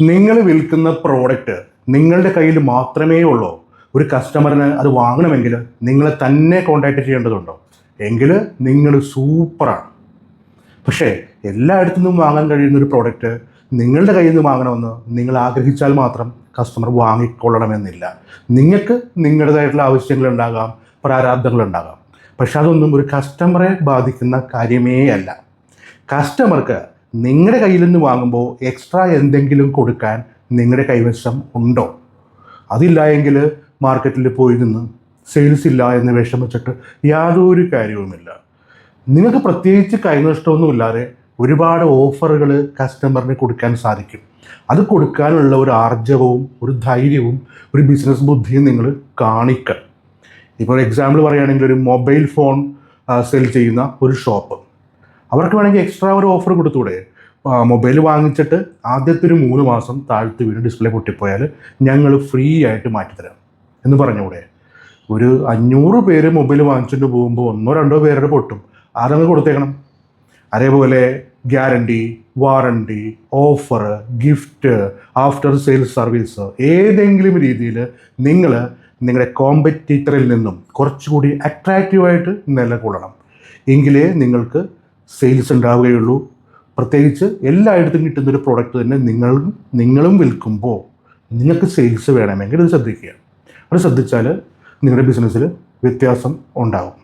നിങ്ങൾ വിൽക്കുന്ന പ്രോഡക്റ്റ് നിങ്ങളുടെ കയ്യിൽ മാത്രമേ ഉള്ളൂ. ഒരു കസ്റ്റമറിന് അത് വാങ്ങണമെങ്കിൽ നിങ്ങളെ തന്നെ കോൺടാക്റ്റ് ചെയ്യേണ്ടതുണ്ടോ? എങ്കിൽ നിങ്ങൾ സൂപ്പറാണ് പക്ഷേ എല്ലായിടത്തു നിന്നും വാങ്ങാൻ കഴിയുന്ന ഒരു പ്രോഡക്റ്റ് നിങ്ങളുടെ കയ്യിൽ നിന്ന് വാങ്ങണമെന്ന് നിങ്ങൾ ആഗ്രഹിച്ചാൽ മാത്രം കസ്റ്റമർ വാങ്ങിക്കൊള്ളണമെന്നില്ല. നിങ്ങൾക്ക് നിങ്ങളുടേതായിട്ടുള്ള ആവശ്യങ്ങളുണ്ടാകാം പ്രാരാബ്ദങ്ങളുണ്ടാകാം പക്ഷെ അതൊന്നും ഒരു കസ്റ്റമറെ ബാധിക്കുന്ന കാര്യമേ അല്ല. കസ്റ്റമർക്ക് നിങ്ങളുടെ കയ്യിൽ നിന്ന് വാങ്ങുമ്പോൾ എക്സ്ട്രാ എന്തെങ്കിലും കൊടുക്കാൻ നിങ്ങളുടെ കൈവശം ഉണ്ടോ? അതില്ല എങ്കിൽ മാർക്കറ്റിൽ പോയി നിന്ന് സെയിൽസ് ഇല്ല എന്ന് വിഷമിച്ചിട്ട് യാതൊരു കാര്യവുമില്ല. നിങ്ങൾക്ക് പ്രത്യേകിച്ച് കൈനഷ്ടമൊന്നുമില്ലാതെ ഒരുപാട് ഓഫറുകൾ കസ്റ്റമറിന് കൊടുക്കാൻ സാധിക്കും. അത് കൊടുക്കാനുള്ള ഒരു ആർജവവും ഒരു ധൈര്യവും ഒരു ബിസിനസ് ബുദ്ധിയും നിങ്ങൾ കാണിക്കുക ഇപ്പോൾ എക്സാമ്പിൾ പറയുകയാണെങ്കിൽ ഒരു മൊബൈൽ ഫോൺ സെൽ ചെയ്യുന്ന ഒരു ഷോപ്പ് അവർക്ക് വേണമെങ്കിൽ എക്സ്ട്രാ ഒരു ഓഫർ കൊടുത്തൂടെ? മൊബൈൽ വാങ്ങിച്ചിട്ട് ആദ്യത്തെ ഒരു മൂന്ന് മാസം താഴ്ത്തി വീണ് ഡിസ്പ്ലേ പൊട്ടിപ്പോയാൽ ഞങ്ങൾ ഫ്രീ ആയിട്ട് മാറ്റിത്തരാം. എന്ന് പറഞ്ഞൂടെ? ഒരു അഞ്ഞൂറ് പേര് മൊബൈൽ വാങ്ങിച്ചിട്ട് പോകുമ്പോൾ ഒന്നോ രണ്ടോ പേരുടെ പൊട്ടും. അതങ്ങ് കൊടുത്തേക്കണം. അതേപോലെ guarantee warranty offer gift after sales service ഏതെങ്കിലും രീതിയിൽ നിങ്ങൾ നിങ്ങളുടെ കോമ്പറ്റീറ്ററിൽ നിന്നും കുറച്ചുകൂടി അട്രാക്റ്റീവായിട്ട് നിലകൊള്ളണം. എങ്കിലേ നിങ്ങൾക്ക് സെയിൽസ് ഉണ്ടാവുകയുള്ളൂ. പ്രത്യേകിച്ച് എല്ലായിടത്തും കിട്ടുന്നൊരു പ്രോഡക്റ്റ് തന്നെ നിങ്ങൾ നിങ്ങളും വിൽക്കുമ്പോൾ നിങ്ങൾക്ക് സെയിൽസ് വേണമെങ്കിൽ ഇത് ശ്രദ്ധിക്കുക. അത് ശ്രദ്ധിച്ചാൽ നിങ്ങളുടെ ബിസിനസ്സിൽ വ്യത്യാസം ഉണ്ടാകും